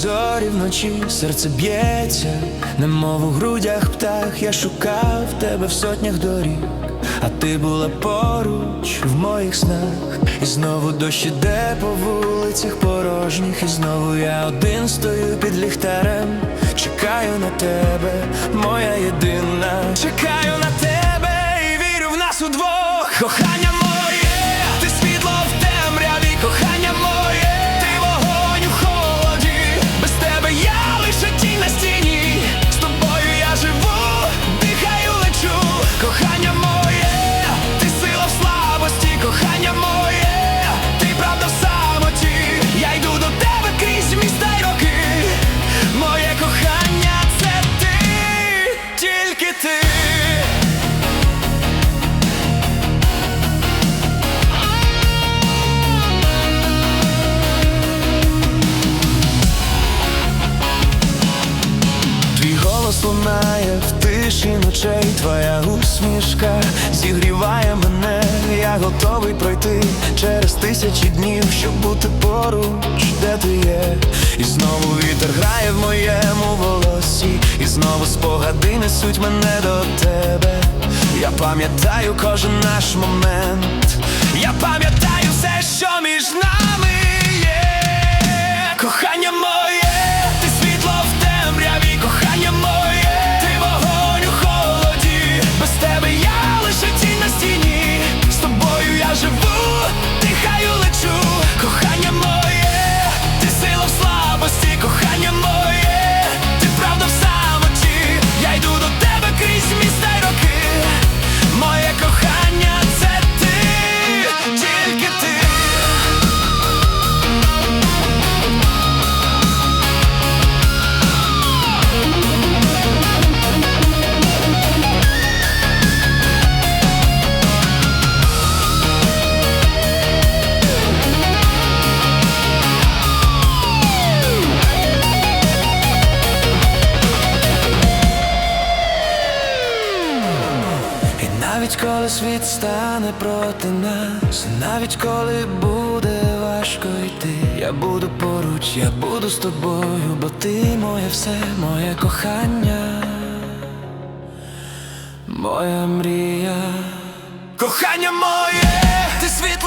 зорі вночі, серце б'ється, немов у грудях птах, я шукав тебе в сотнях доріг, а ти була поруч в моїх снах, і знову дощ іде по вулицях порожніх, і знову я один стою під ліхтарем, чекаю на тебе, моя єдина, чекаю на тебе і вірю в нас удвох, кохання голос в тиші ночей, твоя усмішка зігріває мене, я готовий пройти через тисячі днів, щоб бути поруч, де ти є. І знову вітер грає в моєму волосі, і знову спогади несуть мене до тебе. Я пам'ятаю кожен наш момент, я пам'ятаю все, що між нами навіть коли світ стане проти нас, навіть коли буде важко йти, я буду поруч, я буду з тобою, бо ти моє все, моє кохання, моя мрія, кохання моє, ти світ